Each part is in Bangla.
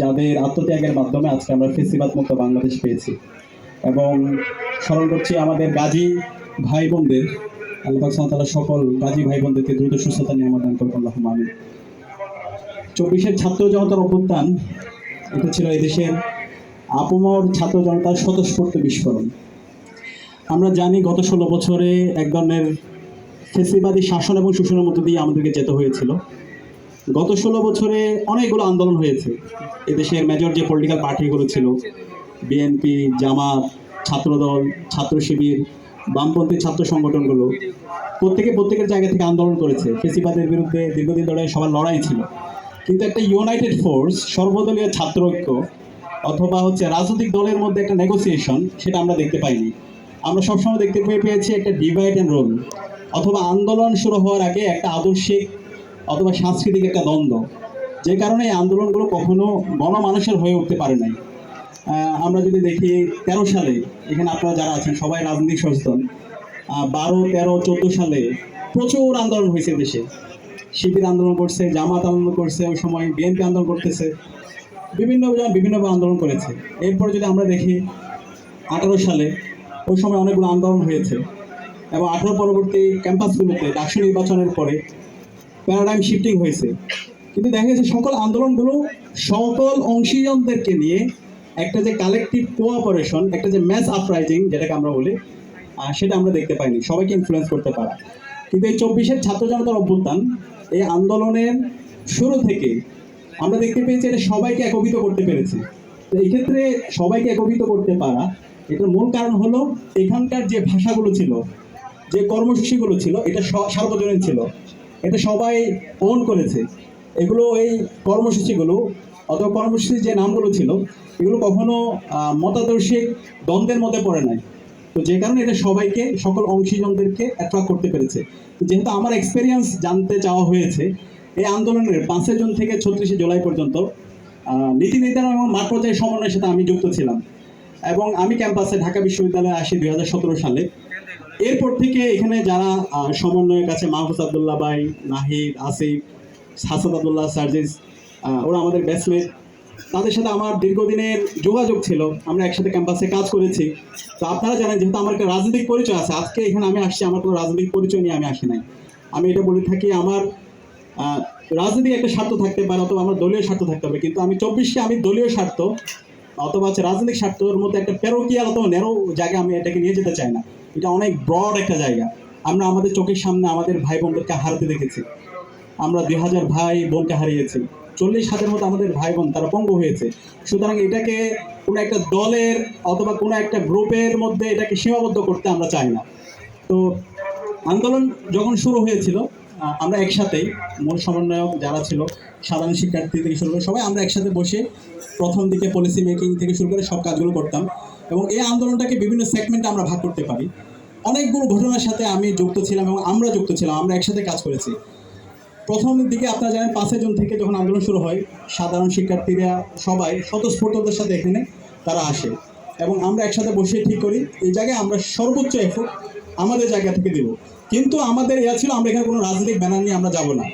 যাদের আত্মত্যাগের মাধ্যমে আজকে আমরা ফেসিবাদ মুক্ত বাংলাদেশ পেয়েছি। এবং স্মরণ করছি আমাদের গাজী ভাই বোনদের আল্লাহ তালা সকল গাজী ভাই বোনদেরকে দ্রুত সুস্থতা নিয়ে আমার দান আল্লাহ আমি চব্বিশের ছাত্র জনতার অভ্যুত্থান, এটা ছিল এদেশের আপমর ছাত্র জনতার স্বতঃস্ফূর্ত বিস্ফোরণ। আমরা জানি গত ষোলো বছরে এক ধরনের ফেসিবাদী শাসন এবং শোষণের মধ্য দিয়ে আমাদেরকে যেতে হয়েছিল। গত ষোলো বছরে অনেকগুলো আন্দোলন হয়েছে। এদেশের মেজর যে পলিটিক্যাল পার্টিগুলো ছিল বিএনপি জামাত, ছাত্রদল, ছাত্র শিবির, বামপন্থী ছাত্র সংগঠনগুলো, প্রত্যেকে প্রত্যেকের জায়গা থেকে আন্দোলন করেছে। ফেসিবাদের বিরুদ্ধে দীর্ঘদিন ধরে সবার লড়াই ছিল। কিন্তু একটা ইউনাইটেড ফোর্স সর্বদলীয় ছাত্র ঐক্য অথবা হচ্ছে রাজনৈতিক দলের মধ্যে একটা নেগোসিয়েশন সেটা আমরা দেখতে পাইনি। আমরা সবসময় দেখতে পেয়ে পেয়েছি একটা ডিভাইড অ্যান্ড রোল অথবা আন্দোলন শুরু হওয়ার আগে একটা আদর্শিক অথবা সাংস্কৃতিক একটা দ্বন্দ্ব। যে কারণে এই আন্দোলনগুলো কখনো গণমানুষের হয়ে উঠতে পারে নাই। আমরা যদি দেখি তেরো সালে, এখানে আপনারা যারা আছেন, সবাই রাজনৈতিক সচেতন। বারো, তেরো, চোদ্দ সালে প্রচুর আন্দোলন হয়েছে দেশে। শিবির আন্দোলন করছে, জামাত আন্দোলন করছে, ওই সময় বিএনপি আন্দোলন করতেছে। বিভিন্ন বিভিন্নভাবে আন্দোলন করেছে। এরপর যদি আমরা দেখি আঠারো সালে, ওই সময় অনেকগুলো আন্দোলন হয়েছে। এবং আঠারো পরবর্তী ক্যাম্পাসগুলোতে ডাকসু নির্বাচনের পরে প্যারাডাইম শিফটিং হয়েছে। কিন্তু দেখা গেছে সকল আন্দোলনগুলো সকল অংশীজনদেরকে নিয়ে একটা যে কালেকটিভ কোঅপারেশন একটা যে ম্যাস আপরাইজিং যেটাকে আমরা বলি সেটা আমরা দেখতে পাইনি। সবাইকে ইনফ্লুয়েন্স করতে পারা। কিন্তু এই চব্বিশের ছাত্র জনতার অভ্যুত্থান, এই আন্দোলনের শুরু থেকে আমরা দেখতে পেয়েছি এটা সবাইকে একত্রিত করতে পেরেছে। তো এই ক্ষেত্রে সবাইকে একত্রিত করতে পারা, এটার মূল কারণ হলো এখানকার যে ভাষাগুলো ছিল, যে কর্মসূচিগুলো ছিল, এটা সার্বজনীন ছিল। এটা সবাই ওন করেছে। এগুলো এই কর্মসূচিগুলো অথবা কর্মসূচির যে নামগুলো ছিল, এগুলো কখনো মতাদর্শিক দ্বন্দ্বের মধ্যে পড়ে নাই। তো যে কারণে এটা সবাইকে, সকল অংশীজনদেরকে অ্যাট্রাক্ট করতে পেরেছে। যেহেতু আমার এক্সপিরিয়েন্স জানতে চাওয়া হয়েছে, এই আন্দোলনের পাঁচই জুন থেকে ছত্রিশে জুলাই পর্যন্ত নীতি নির্ধারণ এবং মাঠ পর্যায়ে সমন্বয়ের সাথে আমি যুক্ত ছিলাম। এবং আমি ক্যাম্পাসে ঢাকা বিশ্ববিদ্যালয়ে আসি দু হাজার সতেরো সালে। এরপর থেকে এখানে যারা সমন্বয়ের কাছে মাহফুজ আবদুল্লাহ ভাই, নাহিদ, আসিফ হাসাদ আবদুল্লাহ, সার্জিস ওরা আমাদের ব্যাচমেট তাদের সাথে আমার দীর্ঘদিনের যোগাযোগ ছিল। আমরা একসাথে ক্যাম্পাসে কাজ করেছি। তো আপনারা জানেন, যেহেতু আমার একটা রাজনৈতিক পরিচয় আছে, আজকে এখানে আমি আসছি, আমার কোনো রাজনৈতিক পরিচয় নিয়ে আমি আসি নাই। আমি এটা বলে থাকি, আমার রাজনৈতিক একটা স্বার্থ থাকতে পারে, অথবা আমার দলীয় স্বার্থ থাকতে হবে। কিন্তু আমি চব্বিশে আমি দলীয় স্বার্থ, অথবা হচ্ছে রাজনৈতিক স্বার্থের মধ্যে একটা পেরোকিয়াল অথবা ন্যারো জায়গায় আমি এটাকে নিয়ে যেতে চাই না। এটা অনেক ব্রড একটা জায়গা। আমরা আমাদের চোখের সামনে আমাদের ভাই বোনদেরকে হারাতে দেখেছি। আমরা দুই হাজার ভাই বোনকে হারিয়েছি। চল্লিশ হাজার মতো আমাদের ভাই বোন তারা পঙ্গু হয়েছে। সুতরাং এটাকে কোনো একটা দলের অথবা কোনো একটা গ্রুপের মধ্যে এটাকে সীমাবদ্ধ করতে আমরা চাই না। তো আন্দোলন যখন শুরু হয়েছিল আমরা একসাথেই, মূল সমন্বয়ক যারা ছিল, সাধারণ শিক্ষার্থী থেকে শুরু করে সবাই আমরা একসাথে বসে প্রথম দিকে পলিসি মেকিং থেকে শুরু করে সব কাজগুলো করতাম। এবং এই আন্দোলনটাকে বিভিন্ন সেগমেন্টে আমরা ভাগ করতে পারি। অনেকগুলো ঘটনার সাথে আমি যুক্ত ছিলাম এবং আমরা যুক্ত ছিলাম, আমরা একসাথে কাজ করেছি। প্রথম দিকে আপনারা জানেন, পাঁচই জুন থেকে যখন আন্দোলন শুরু হয়, সাধারণ শিক্ষার্থীরা সবাই স্বতঃস্ফূর্ততার সাথে এখানে তারা আসে এবং আমরা একসাথে বসে ঠিক করি, এই জায়গায় আমরা সর্বোচ্চ এফোর্ট আমাদের জায়গা থেকে দেব। কিন্তু আমাদের ইয়া ছিল, আমরা এখানে কোনো রাজনৈতিক ব্যানার নিয়ে আমরা যাব না।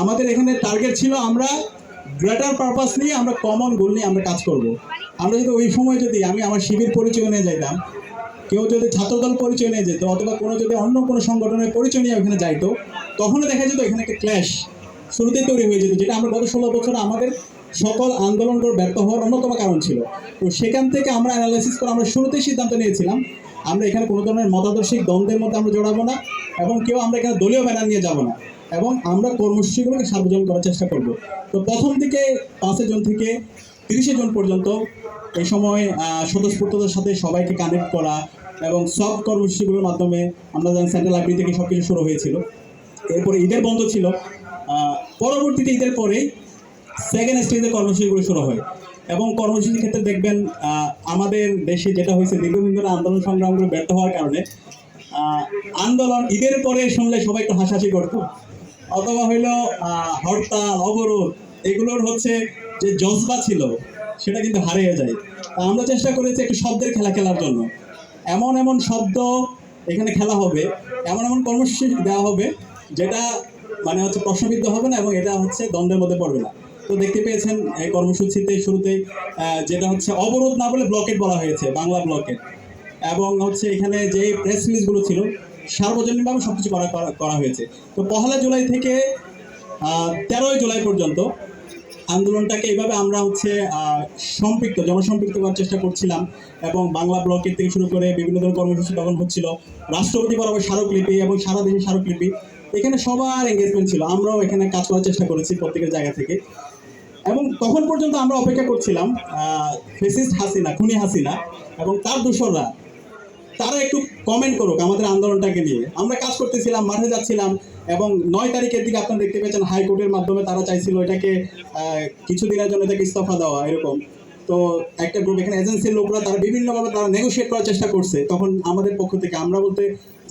আমাদের এখানে টার্গেট ছিল আমরা গ্রেটার পারপাস নিয়ে আমরা কমন গোল নিয়ে আমরা কাজ করব। আমরা যদি ওই সময় যদি আমি আমার শিবির পরিচয় নিয়ে যাইতাম, কেউ যদি ছাত্রদল পরিচয় নিয়ে যেত অথবা কোনো যদি অন্য কোনো সংগঠনের পরিচয় নিয়ে ওখানে যাইতো, তখনও দেখা যেত এখানে একটা ক্ল্যাশ শুরুতেই তৈরি হয়ে যেত, যেটা আমরা গত ষোলো বছর আমাদের সকল আন্দোলনগুলো ব্যর্থ হওয়ার অন্যতম কারণ ছিল। তো সেখান থেকে আমরা অ্যানালাইসিস করে আমরা শুরুতেই সিদ্ধান্ত নিয়েছিলাম, আমরা এখানে কোনো ধরনের মতাদর্শিক দ্বন্দ্বের মধ্যে আমরা জড়াবো না এবং কেউ আমরা এখানে দলীয় ব্যানার নিয়ে যাব না এবং আমরা কর্মসূচিগুলোকে সার্বজনীন করার চেষ্টা করব। তো প্রথম থেকে পাঁচে জন থেকে তিরিশে জন পর্যন্ত এই সময় স্বতঃস্ফূর্ততার সাথে সবাইকে কানেক্ট করা এবং সব কর্মসূচিগুলোর মাধ্যমে আমরা জানি সেন্ট্রাল লাইব্রেরি থেকে সব কিছু শুরু হয়েছিল। এরপরে ঈদের বন্ধ ছিল। পরবর্তীতে ঈদের পরেই সেকেন্ড স্টেজের কর্মসূচিগুলো শুরু হয়। এবং কর্মসূচির ক্ষেত্রে দেখবেন আমাদের দেশে যেটা হয়েছে, দীর্ঘদিন ধরে আন্দোলন সংগ্রামগুলো ব্যর্থ হওয়ার কারণে আন্দোলন ঈদের পরে শুনলে সবাই একটু হাসাহাসি করতো। অথবা হইল হরতাল, অবরোধ, এগুলোর হচ্ছে যে জজবা ছিল সেটা কিন্তু হারিয়ে যায়। তা আমরা চেষ্টা করেছি একটু শব্দের খেলা খেলার জন্য। এমন এমন শব্দ এখানে খেলা হবে এমন এমন কর্মসূচি দেওয়া হবে যেটা মানে হচ্ছে প্রশ্নবিদ্ধ হবে না এবং এটা হচ্ছে দ্বন্দ্বের মধ্যে পড়বে না। তো দেখতে পেয়েছেন এই কর্মসূচিতে শুরুতে আহ, যেটা হচ্ছে অবরোধ না বলে ব্লকেট বলা হয়েছে বাংলা ব্লকেট। এবং হচ্ছে এখানে যে প্রেস রিলিজগুলো ছিল সার্বজনীনভাবে সবকিছু করা করা- করা হয়েছে। তো পহেলা জুলাই থেকে তেরোই জুলাই পর্যন্ত আন্দোলনটাকে এইভাবে আমরা হচ্ছে সম্পৃক্ত, জনসম্পৃক্ত করার চেষ্টা করছিলাম এবং বাংলা ব্লকের থেকে শুরু করে বিভিন্ন ধরনের কর্মসূচি তখন হচ্ছিল। রাষ্ট্রপতি বরাবর স্মারকলিপি এবং সারা দেশে স্মারকলিপি। এখানে সবার এঙ্গেজমেন্ট ছিল, আমরাও এখানে কাজ করার চেষ্টা করেছি প্রত্যেকের জায়গা থেকে। এবং তখন পর্যন্ত আমরা অপেক্ষা করছিলাম ফেসিস্ট হাসিনা, খুনি হাসিনা এবং তার দোসররা তারা একটু কমেন্ট করুক আমাদের আন্দোলনটাকে নিয়ে। আমরা কাজ করতেছিলাম, মাঠে যাচ্ছিলাম এবং নয় তারিখের দিকে আপনারা দেখতে পেয়েছেন হাইকোর্টের মাধ্যমে তারা চাইছিল এটাকে কিছুদিনের জন্য এটাকে ইস্তফা দেওয়া, এরকম। তো একটা গ্রুপ এখানে এজেন্সির লোকরা তারা বিভিন্নভাবে তারা নেগোশিয়েট করার চেষ্টা করছে। তখন আমাদের পক্ষ থেকে আমরা বলতে,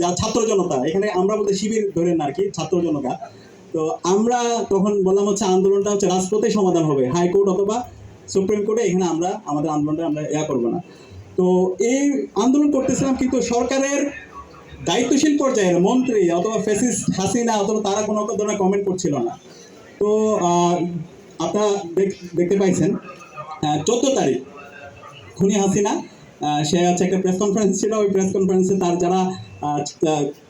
যা ছাত্র জনতা, এখানে আমরা বলতে শিবির ধরেন আর কি, ছাত্র জনতা। তো আমরা তখন বললাম হচ্ছে আন্দোলনটা হচ্ছে রাজপথে সমাধান হবে, হাইকোর্ট অথবা সুপ্রিম কোর্টে এখানে আমরা, আমাদের আন্দোলনটা আমরা ইয়া করব না। তো এই আন্দোলন করতেছিলাম কিন্তু সরকারের দায়িত্বশীল পর্যায়ের মন্ত্রী অথবা ফেসিস্ট হাসিনা অথবা তারা কোনো ধরনের কমেন্ট করছিল না। তো আপনারা দেখ- দেখতে পাইছেন চোদ্দ তারিখ খুনি হাসিনা সে হচ্ছে একটা প্রেস কনফারেন্স ছিল। ওই প্রেস কনফারেন্সে তার যারা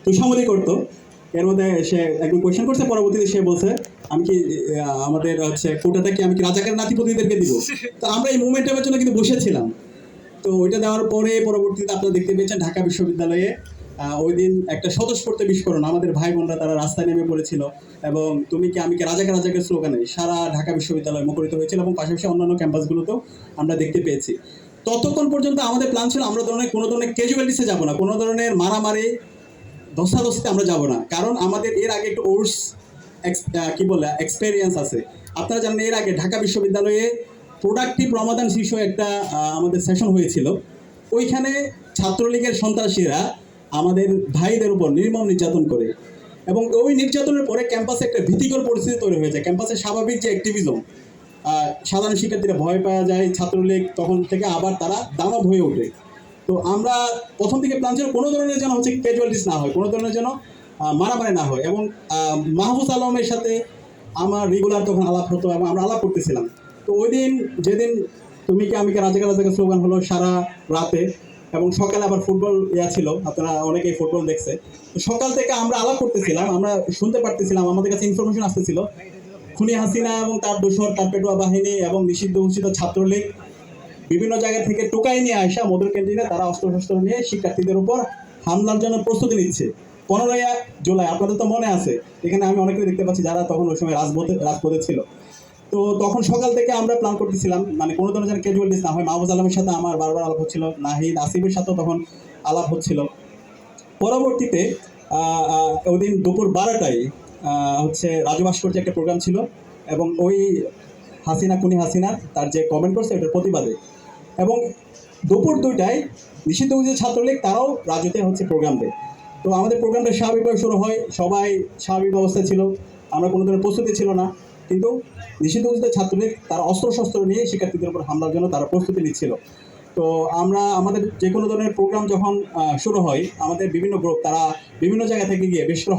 তুষামতি করতো, এর মধ্যে সে একজন কোয়েশ্চেন করছে। পরবর্তীতে সে বলছে, আমি কি আমাদের হচ্ছে কোটাটা কি, আমি কি রাজাকার নাতিপতিদেরকে দিব? তো আমরা এই মুভমেন্টের জন্য কিন্তু বসেছিলাম। তো ওইটা দেওয়ার পরে পরবর্তীতে আপনারা দেখতে পেয়েছেন ঢাকা বিশ্ববিদ্যালয়ে ওই দিন একটা স্বতঃস্ফূর্ত বিস্ফোরণ। আমাদের ভাই বোনরা তারা রাস্তায় নেমে পড়েছিল এবং তুমি কি আমি কি রাজাকে রাজাকে স্লোগানে সারা ঢাকা বিশ্ববিদ্যালয় মুখরিত হয়েছিল এবং পাশাপাশি অন্যান্য ক্যাম্পাসগুলোতেও আমরা দেখতে পেয়েছি। ততক্ষণ পর্যন্ত আমাদের প্ল্যান ছিল আমরা ধরনের কোনো ধরনের ক্যাজুয়ালিটিসে যাব না, কোনো ধরনের মারামারি, ধস্তাধস্তিতে আমরা যাব না। কারণ আমাদের এর আগে একটু ওর্স কি বলে এক্সপেরিয়েন্স আছে। আপনারা জানেন এর আগে ঢাকা বিশ্ববিদ্যালয়ে প্রোডাক্টিভ রমাদান শীর্ষ একটা আমাদের সেশন হয়েছিল। ওইখানে ছাত্রলীগের সন্ত্রাসীরা আমাদের ভাইদের উপর নির্মম নির্যাতন করে এবং ওই নির্যাতনের পরে ক্যাম্পাসে একটা ভীতিকর পরিস্থিতি তৈরি হয়েছে। ক্যাম্পাসের স্বাভাবিক যে অ্যাক্টিভিজম সাধারণ শিক্ষার্থীরা ভয় পাওয়া যায়, ছাত্রলীগ তখন থেকে আবার তারা দানব হয়ে ওঠে। তো আমরা প্রথম থেকে প্ল্যান ছিল কোনো ধরনের যেন হচ্ছে ক্যাজুয়ালিটিস না হয়, কোনো ধরনের যেন মারামারি না হয় এবং মাহফুজ আলমের সাথে আমার রেগুলার তখন আলাপ হতো এবং আমরা আলাপ করতেছিলাম। তো ওই দিন যেদিন তুমি কি আমি রাজাকা রাজাকা স্লোগান হলো সারা রাতে? এবং সকালে আবার ফুটবল ইয়া ছিল, আপনারা অনেকেই ফুটবল দেখছে। সকাল থেকে আমরা আলাপ করতেছিলাম, আমরা শুনতে পারতেছিলাম, আমাদের কাছে ইনফরমেশন আসতেছিল। খুনি হাসিনা এবং তার দোসর তার পেটুয়া বাহিনী এবং নিষিদ্ধ ঘোষিত ছাত্রলীগ বিভিন্ন জায়গা থেকে টোকাই নিয়ে আসা মধুর ক্যান্টিনে তারা অস্ত্র শস্ত্র নিয়ে শিক্ষার্থীদের উপর হামলার জন্য প্রস্তুতি নিচ্ছে। পনেরোই জুলাই, আপনাদের তো মনে আছে, এখানে আমি অনেকে দেখতে পাচ্ছি যারা তখন ওই সময় রাজপথে রাজপথে ছিল। তো তখন সকাল থেকে আমরা প্ল্যান করতেছিলাম মানে কোনো ধরনের যেন ক্যাজুয়ালিটিস না হয়। মাহবুজ আলমের সাথে আমার বারবার আলাপ হচ্ছিল, নাহিদ আসিফের সাথেও তখন আলাপ হচ্ছিল। পরবর্তীতে ওই দিন দুপুর বারোটায় হচ্ছে রাজু ভাস্কর্যে একটা প্রোগ্রাম ছিল এবং ওই হাসিনা কুনি হাসিনা, তার যে কমেন্ট করছে ওটার প্রতিবাদে। এবং দুপুর দুইটায় নিষিদ্ধ যে ছাত্রলীগ, তারাও রাজুতে হচ্ছে প্রোগ্রাম দেয়। তো আমাদের প্রোগ্রামটা স্বাভাবিকভাবে শুরু হয়, সবাই স্বাভাবিক অবস্থায় ছিল, আমরা কোনো ধরনের প্রস্তুতি ছিল না। কিন্তু নিষিদ্ধ ঘোষিত ছাত্রলীগ তারা অস্ত্র শস্ত্র নিয়ে শিক্ষার্থীদের উপর হামলার জন্য তারা প্রস্তুতি নিচ্ছিল। তো আমরা আমাদের যে কোনো ধরনের প্রোগ্রাম যখন শুরু হয়, আমাদের বিভিন্ন গ্রুপ তারা বিভিন্ন জায়গা থেকে গিয়ে, বিশেষ করে